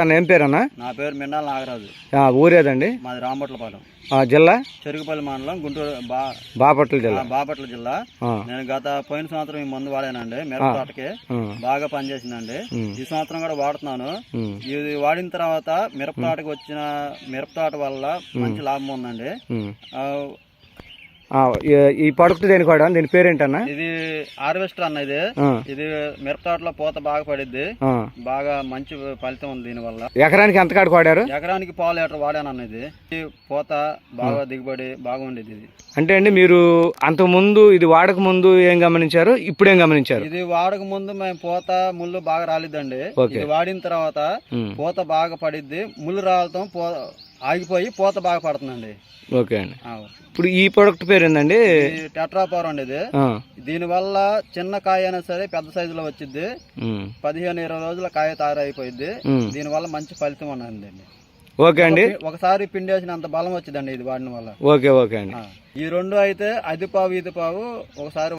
అన్న ఏం పేరన్నా? నా పేరు మిన్నాల నాగరాజు. ఆ, ఊరేదండి? మాది రాంబట్లపాలెం ఆ, జిల్లా? చెరుగుపల్లి మండలం గుంటూరు బాపట్ల జిల్లా. బాపట్ల జిల్లా. నేను గత పోయిన సంవత్సరం ఈ మందు వాడానండి. మిరప తోటకి బాగా పనిచేసిందండి. ఈ సంవత్సరం కూడా వాడుతున్నాను. ఇది వాడిన తర్వాత మిరప తోటకి వచ్చిన మిరప తోట వల్ల మంచి లాభం ఉందండి. ఈ- ప్రొడక్ట్ దేనికి వాడా దీని పేరేంటన్నా? ఇది హార్వెస్టర్ అన్న ఇది. ఇది మిరప తోటలో పూత బాగా పడిద్ది. బాగా మంచి ఫలితం ఉంది దీనివల్ల. ఎకరానికి ఎంత కాడికి వాడారు? ఎకరానికి పావు లీటర్ వాడాను అన్న ఇది. పూత బాగా దిగుబడి బాగుండేది ఇది. అంటే అండి మీరు అంతకు ముందు ఇది వాడక ముందు ఏం గమనించారు? ఇప్పుడు ఏం గమనించారు? ఇది వాడక ముందు మేము పూత ముళ్ళు బాగా రాలిద్దండి. ఓకే. ఇది వాడిన తర్వాత పూత బాగా పడిద్ది. ముళ్ళు రాలటం పో ఆగిపోయి పూత బాగా పడుతుందండి. ఓకే అండి. ఇప్పుడు ఈ ప్రొడక్ట్ పేరు ఏందండి? ఇది టెట్రాపవర్ అండి ఇది దీనివల్ల చిన్న కాయ అయినా సరే పెద్ద సైజులో వచ్చింది ఉమ్, పదిహేను ఇరవై రోజుల కాయ తయారైపోయింది. దీనివల్ల మంచి ఫలితం ఉన్నదండి ఓకే అండి. ఒకసారి పిండేసినంత బలం వచ్చిందండి ఇది వాడిన వల్ల. ఓకే ఓకే అండి. ఈ రెండు అయితే అది పావు ఇది పావు ఒకసారి